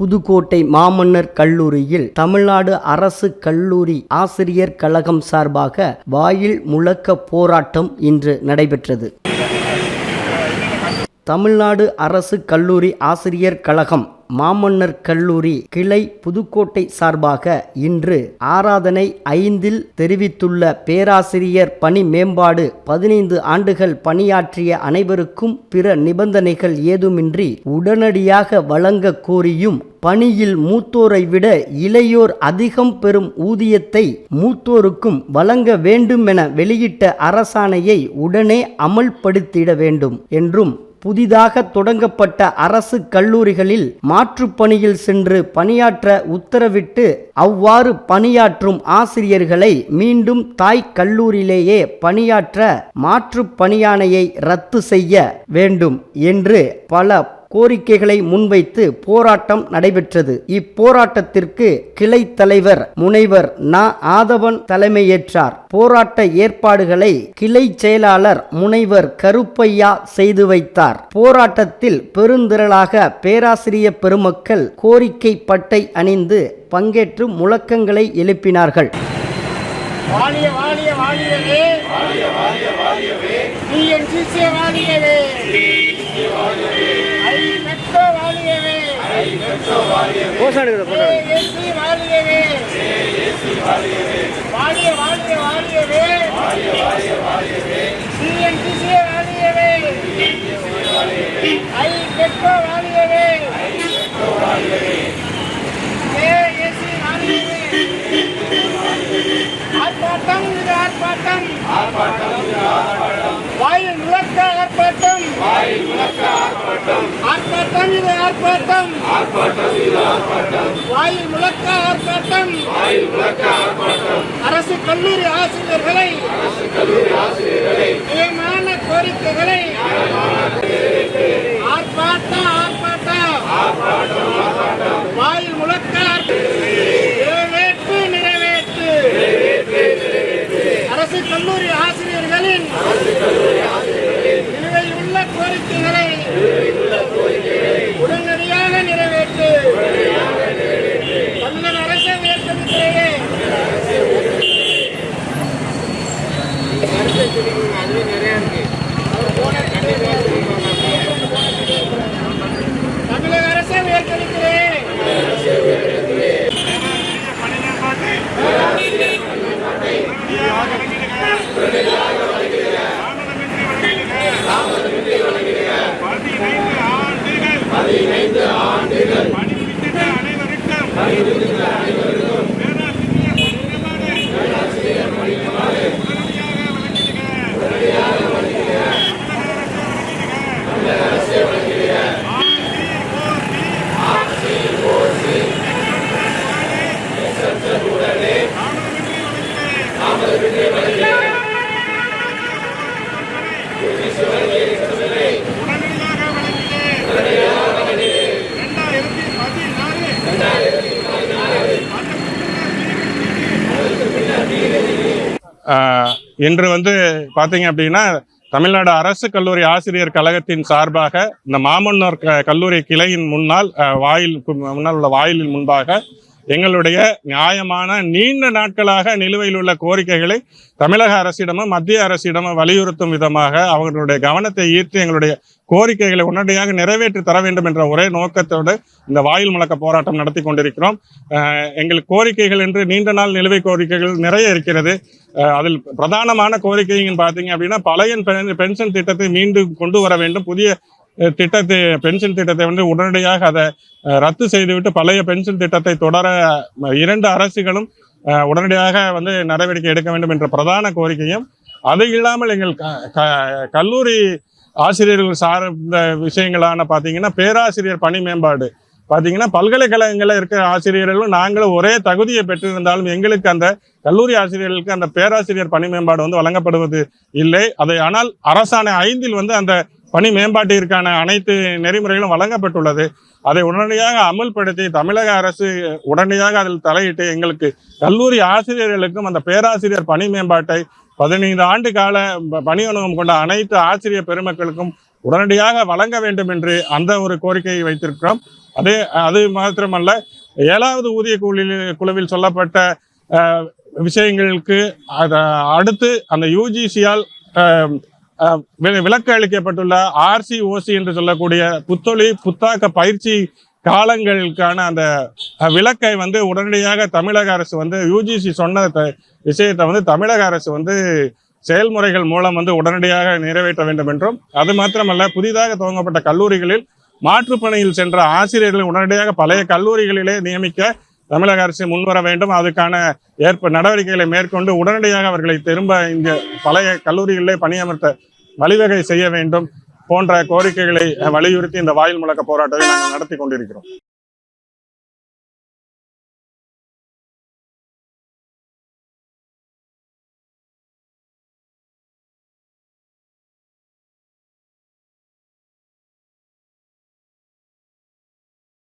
புதுக்கோட்டை மாமன்னர் கல்லூரியில் தமிழ்நாடு அரசு கல்லூரி ஆசிரியர் கழகம் சார்பாக வாயில் முழக்க போராட்டம் இன்று நடைபெற்றது. தமிழ்நாடு அரசு கல்லூரி ஆசிரியர் கழகம் மாமன்னர் கல்லூரி கிளை புதுக்கோட்டை சார்பாக இன்று ஆராதனை ஐந்தில் தெரிவித்துள்ள பேராசிரியர் பணி மேம்பாடு பதினைந்து ஆண்டுகள் பணியாற்றிய அனைவருக்கும் பிற நிபந்தனைகள் ஏதுமின்றி உடனடியாக வழங்க கோரியும் பணியில் மூத்தோரை விட இளையோர் அதிகம் பெறும் ஊதியத்தை மூத்தோருக்கும் வழங்க வேண்டும் என வெளியிட்ட அரசாணையை உடனே அமல்படுத்திட வேண்டும் என்றும் புதிதாக தொடங்கப்பட்ட அரசு கல்லூரிகளில் மாற்றுப்பணியில் சென்று பணியாற்ற உத்தரவிட்டு அவ்வாறு பணியாற்றும் ஆசிரியர்களை மீண்டும் தாய் கல்லூரியிலேயே பணியாற்ற மாற்றுப் பணியாணையை ரத்து செய்ய வேண்டும் என்று பல கோரிக்கைகளை முன்வைத்து போராட்டம் நடைபெற்றது. இப்போராட்டத்திற்கு கிளை தலைவர் முனைவர் ந. ஆதவன் தலைமையேற்றார். போராட்ட ஏற்பாடுகளை கிளை செயலாளர் முனைவர் கருப்பையா செய்து வைத்தார். போராட்டத்தில் பெருந்திரளாக பேராசிரிய பெருமக்கள் கோரிக்கை பட்டை அணிந்து பங்கேற்று முழக்கங்களை எழுப்பினார்கள். வாழிய வாழிய வாழியவே வாழிய வாழிய வாழியவே டிஎன்சிசி வாழியவே மெட்ரோ வாழியவே வாழியவே வாழிய வாழிய வாழியவே டிஎன்சிசி வாழியவே ஐ மெட்ரோ வாழியவே ஏஎஸ்சி வாழியவே ஆர்ப்பாட்டம் இது ஆர்ப்பாட்டம். வாயில் முழக்க ஆர்ப்பாட்டம் ஆர்ப்பாட்டம் இது ஆர்ப்பாட்டம். வாயில் முழக்க ஆர்ப்பாட்டம். அரசு கல்லூரி ஆசிரியர்களை நியமான கோரிக்கைகளை ஆர்ப்பாட்டம் ஆர்ப்பாட்டம் ஆர்ப்பாட்டம் கோரிக்கைகளை உடனடியாக நிறைவேற்று. தமிழக அரசை நிறைய இருக்கு அரசை உயர்த்தவில்லையே பதினைந்து ஆண்டுகள் பணிபுரிந்திட்ட அனைவருக்கும் பேராசிரியர் பணியிடமாறு உடனடியாக வழங்கிடுக. தமிழக அரசே வழங்கிடுக. ஆசி, ஓசி, உடனே தாமதமின்றி வழங்கிடுக. உடனடியாக வழங்கிடுக. ரெண்டாயிரத்தி பதினாறு ஆஹ் இன்று வந்து பார்த்தீங்க அப்படின்னா தமிழ்நாடு அரசு கல்லூரி ஆசிரியர் கழகத்தின் சார்பாக இந்த மாமன்னர் க- கல்லூரி கிளையின் முன்னால் வாயில் முன்னால் உள்ள வாயிலின் முன்பாக எங்களுடைய நியாயமான நீண்ட நாட்களாக நிலுவையில் உள்ள கோரிக்கைகளை தமிழக அரசிடமும் மத்திய அரசிடமும் வலியுறுத்தும் விதமாக அவர்களுடைய கவனத்தை ஈர்த்து எங்களுடைய கோரிக்கைகளை உடனடியாக நிறைவேற்றி தர வேண்டும் என்ற ஒரே நோக்கத்தோடு இந்த வாயில் முழக்க போராட்டம் நடத்தி கொண்டிருக்கிறோம். ஆஹ் எங்களுக்கு கோரிக்கைகள் என்று நீண்ட நாள் நிலுவை கோரிக்கைகள் நிறைய இருக்கிறது. அஹ் அதில் பிரதானமான கோரிக்கைன்னு பார்த்தீங்க அப்படின்னா பழைய பென்ஷன் திட்டத்தை மீண்டும் கொண்டு வர வேண்டும். புதிய திட்டத்தை பென்ஷன் திட்டத்தை வந்து உடனடியாக அதை ரத்து செய்துவிட்டு பழைய பென்ஷன் திட்டத்தை தொடர இரண்டு அரசுகளும் அஹ், உடனடியாக வந்து நடவடிக்கை எடுக்க வேண்டும் என்ற பிரதான கோரிக்கையும் அது இல்லாமல் எங்கள் க- கல்லூரி ஆசிரியர்கள் சார்ந்த விஷயங்களான பார்த்தீங்கன்னா பேராசிரியர் பணி மேம்பாடு. பார்த்தீங்கன்னா பல்கலைக்கழகங்களில் இருக்கிற ஆசிரியர்களும் நாங்களும் ஒரே தகுதியை பெற்றிருந்தாலும் எங்களுக்கு அந்த கல்லூரி ஆசிரியர்களுக்கு அந்த பேராசிரியர் பணி மேம்பாடு வந்து வழங்கப்படுவது இல்லை. அதை ஆனால் அரசாணை ஐந்தில் வந்து அந்த பணி மேம்பாட்டிற்கான அனைத்து நெறிமுறைகளும் வழங்கப்பட்டுள்ளது. அதை உடனடியாக அமல்படுத்தி தமிழக அரசு உடனடியாக அதில் தலையிட்டு எங்களுக்கு கல்லூரி ஆசிரியர்களுக்கும் அந்த பேராசிரியர் பணி மேம்பாட்டை பதினைந்து ஆண்டு கால பணி அனுபவம் கொண்ட அனைத்து ஆசிரியர் பெருமக்களுக்கும் உடனடியாக வழங்க வேண்டும் என்று அந்த ஒரு கோரிக்கையை வைத்திருக்கிறோம். அதே அது மாத்திரமல்ல ஏழாவது ஊதிய குழுவில் குழுவில் சொல்லப்பட்ட அஹ், விஷயங்களுக்கு அத- அடுத்து அந்த யூஜிசியால் விலக்கு அளிக்கப்பட்டுள்ள ஆர்சி ஓசி என்று சொல்லக்கூடிய புத்தொழி புத்தாக்க பயிற்சி காலங்களுக்கான அந்த விளக்கை விலக்கை வந்து உடனடியாக தமிழக அரசு வந்து யூஜிசி சொன்ன த- விஷயத்தை வந்து தமிழக அரசு வந்து செயல்முறைகள் மூலம் வந்து உடனடியாக நிறைவேற்ற வேண்டும் என்றும் அது மாத்திரமல்ல புதிதாக துவங்கப்பட்ட கல்லூரிகளில் மாற்றுப்பணியில் சென்ற ஆசிரியர்களை உடனடியாக பழைய கல்லூரிகளிலே நியமிக்க தமிழக அரசு முன்வர வேண்டும். அதுக்கான ஏற்ப நடவடிக்கைகளை மேற்கொண்டு உடனடியாக அவர்களை திரும்ப இங்கு பழைய கல்லூரிகளிலே பணியமர்த்த வழிவகை செய்ய வேண்டும் போன்ற கோரிக்கைகளை வலியுறுத்தி இந்த வாயில் முழக்க போராட்டத்தை நாங்கள் நடத்தி கொண்டிருக்கிறோம்.